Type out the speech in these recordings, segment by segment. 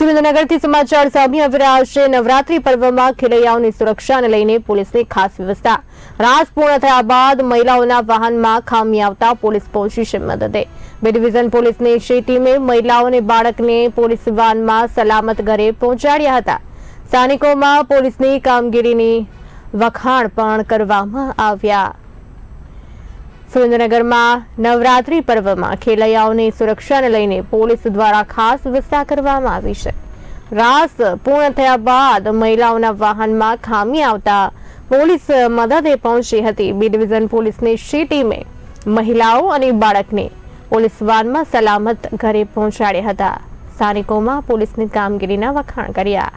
સુરેન્દ્રનગરથી સમાચાર, સામે આવી રહ્યા નવરાત્રી પર્વમાં ખેલૈયાઓની સુરક્ષાને લઈને પોલીસની ખાસ વ્યવસ્થા. રાસ પૂર્ણ થયા બાદ મહિલાઓના વાહનમાં ખામી આવતા પોલીસ પહોંચી છે મદદે. બે ડિવિઝન પોલીસની શ્રી ટીમે મહિલાઓ અને બાળકને પોલીસ વાનમાં સલામત ઘરે પહોંચાડ્યા હતા. સ્થાનિકોમાં પોલીસની કામગીરીની વખાણ પણ કરવામાં આવ્યા. સુરેન્દ્રનગરમાં નવરાત્રી પર્વમાં ખેલૈયાઓની સુરક્ષાને લઈને પોલીસ દ્વારા ખાસ વ્યવસ્થા કરવામાં આવી છે. રાસ પૂર્ણ થયા બાદ મહિલાઓના વાહનમાં ખામી આવતા પોલીસ મદદે પહોંચી હતી. બી ડિવિઝન પોલીસની શી ટીમે મહિલાઓ અને બાળકને પોલીસ વાનમાં સલામત ઘરે પહોંચાડ્યા હતા. સ્થાનિકોમાં પોલીસની કામગીરીના વખાણ કર્યા.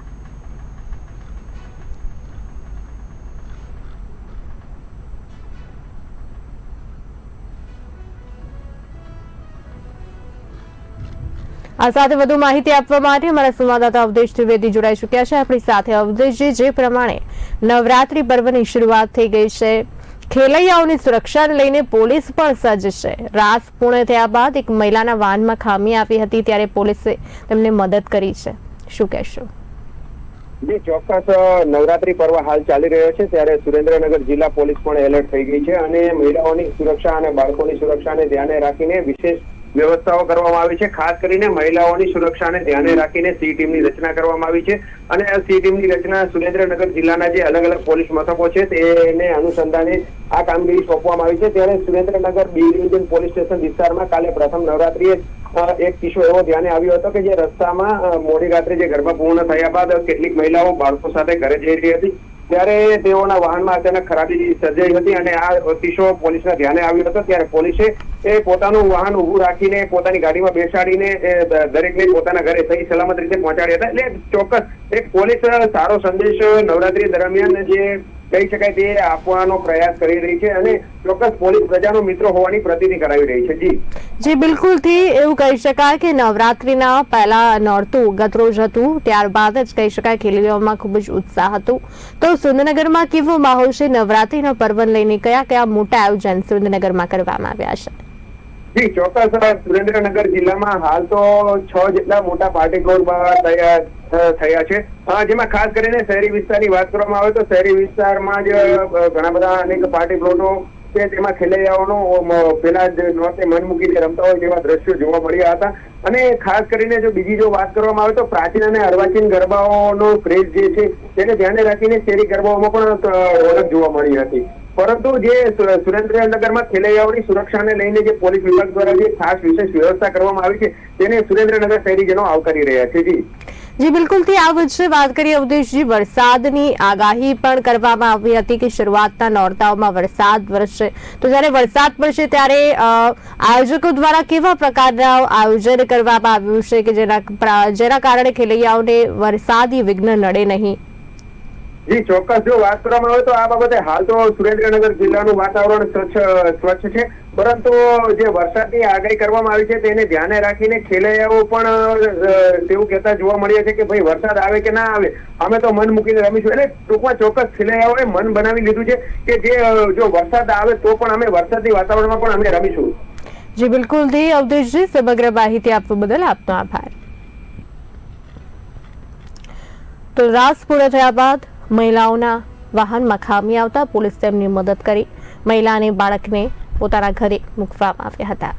આ સાથે વધુ માહિતી આપવા માટે અમારા સંવાદદાતા અવધેશ ત્રિવેદી જોડાઈ ચૂક્યા છે. આપણી સાથે અવધેશજી, જે પ્રમાણે નવરાત્રી પર્વની શરૂઆત થઈ ગઈ છે, ખેલૈયાઓની સુરક્ષાને લઈને પોલીસ પણ સજ્જ છે. રાસ પૂર્ણ થયા બાદ એક મહિલાના વાનમાં ખામી આવી હતી, ત્યારે પોલીસે તેમને મદદ કરી છે. શું કહેશો? જે, ચોક્કસ નવરાત્રી પર્વ હાલ ચાલી રહ્યો છે, ત્યારે સુરેન્દ્રનગર જિલ્લા પોલીસ પણ એલર્ટ થઈ ગઈ છે અને મહિલાઓની સુરક્ષા અને બાળકોની સુરક્ષાને ધ્યાને રાખીને વિશેષ વ્યવસ્થાઓ કરવામાં આવી છે. ખાસ કરીને મહિલાઓની સુરક્ષાને ધ્યાને રાખીને સી ટીમની રચના કરવામાં આવી છે. અને આ સી ટીમની રચના સુરેન્દ્રનગર જિલ્લાના જે અલગ અલગ પોલીસ મથકો છે, તેને અનુસંધાને આ કામગીરી સોંપવામાં આવી છે. ત્યારે Surendranagar B division police station વિસ્તારમાં કાલે પ્રથમ નવરાત્રીએ એક કિસ્સો એવો ધ્યાને આવ્યો હતો કે જે રસ્તામાં મોડી રાત્રે જે ગરબા પૂર્ણ થયા બાદ કેટલીક મહિલાઓ બાળકો સાથે ઘરે જઈ રહી હતી. ત્યારે તેઓના વાહનમાં અચાનક ખરાબી સર્જાઈ હતી અને આ કિસ્સો પોલીસના ધ્યાને આવ્યો હતો. ત્યારે પોલીસે એ પોતાનું વાહન ઉભું રાખીને, પોતાની ગાડીમાં બેસાડીને દરેકને પોતાના ઘરે સહી સલામત રીતે પહોંચાડ્યા હતા. એટલે ચોક્કસ એક પોલીસ સારો સંદેશ નવરાત્રી દરમિયાન જે કહી શકાય તે આપવાનો પ્રયાસ કરી રહી છે અને ચોક્કસ પોલીસ પ્રજાનો મિત્ર હોવાની પ્રતિતિ કરાવી રહી છે. જી. જી બિલકુલથી એવું કહી શકાય કે નવરાત્રીના પહેલા નોરતું ગતરોજ હતું, ત્યારબાદ જ કહી શકાય ખેલૈયાઓમાં ખૂબ જ ઉત્સાહ હતું. તો સુરેન્દ્રનગરમાં કેવો માહોલ છે? નવરાત્રીના પર્વને લઈને કયા કયા મોટા આયોજન સુરેન્દ્રનગરમાં કરવામાં આવ્યા છે? જી, ચોક્કસ સુરેન્દ્રનગર જિલ્લામાં હાલ તો છ જેટલા મોટા પાર્ટી તૈયાર થયા છે. જેમાં ખાસ કરીને શહેરી વિસ્તારની વાત કરવામાં આવે તો શહેરી વિસ્તારમાં જ ઘણા બધા અનેક પાર્ટી પ્લોટો છે. તેમાં ખેલૈયાઓનો પેલા જ નોતે મન મૂકીને રમતા હોય તેવા દ્રશ્યો જોવા મળ્યા હતા. અને ખાસ કરીને જો બીજી જો વાત કરવામાં આવે તો પ્રાચીન અને અર્વાચીન ગરબાઓનો ક્રેઝ જે છે, તેને ધ્યાને રાખીને શેરી ગરબાઓમાં પણ ઓળખ જોવા મળી હતી. પરંતુ જે સુરેન્દ્રનગરમાં ખેલૈયાઓની સુરક્ષાને લઈને જે પોલીસ વિભાગ દ્વારા જે ખાસ વિશેષ વ્યવસ્થા કરવામાં આવી છે, તેને સુરેન્દ્રનગર શહેરીજનો આવકારી રહ્યા છે. જી. જી, બિલકુલથી આ વચ્ચે વાત કરીએ અવધેશજી વરસાદની આગાહી પણ કરવામાં આવી હતી કે શરૂઆતના નોરતાઓમાં વરસાદ વરસશે. તો જ્યારે વરસાદ પડશે ત્યારે આયોજકો દ્વારા કેવા પ્રકારના આયોજન કરવામાં આવ્યું છે કે જેના જેના કારણે ખેલૈયાઓને વરસાદી વિઘ્ન નડે નહીં? જી, ચોક્કસ. જો વાત કરવામાં આવે તો આ બાબતે હાલ તો સુરેન્દ્રનગર જિલ્લાનું વાતાવરણ સ્વચ્છ સ્વચ્છ છે. પરંતુ જે વરસાદની આગાહી કરવામાં આવી છે તેને ધ્યાને રાખીને ખેલૈયાઓ પણ તેવું કહેતા જોવા મળ્યા છે કે ભાઈ વરસાદ આવે કે ના આવે, અમે તો મન મૂકીને રમીશું. એટલે ટૂંકમાં ચોક્કસ ખેલૈયાઓએ મન બનાવી લીધું છે કે જે જો વરસાદ આવે તો પણ અમે વરસાદની વાતાવરણમાં પણ અમે રમીશું. જી બિલકુલથી અવધેશજી, સમગ્ર માહિતી આપવા બદલ આપનો આભાર. તો રાસ પૂર્ણ થયા બાદ મહિલાઓના વાહનમાં ખામી આવતા પોલીસ તેમની મદદ કરી. મહિલા અને બાળકને પોતાના ઘરે મૂકવામાં આવ્યા હતા.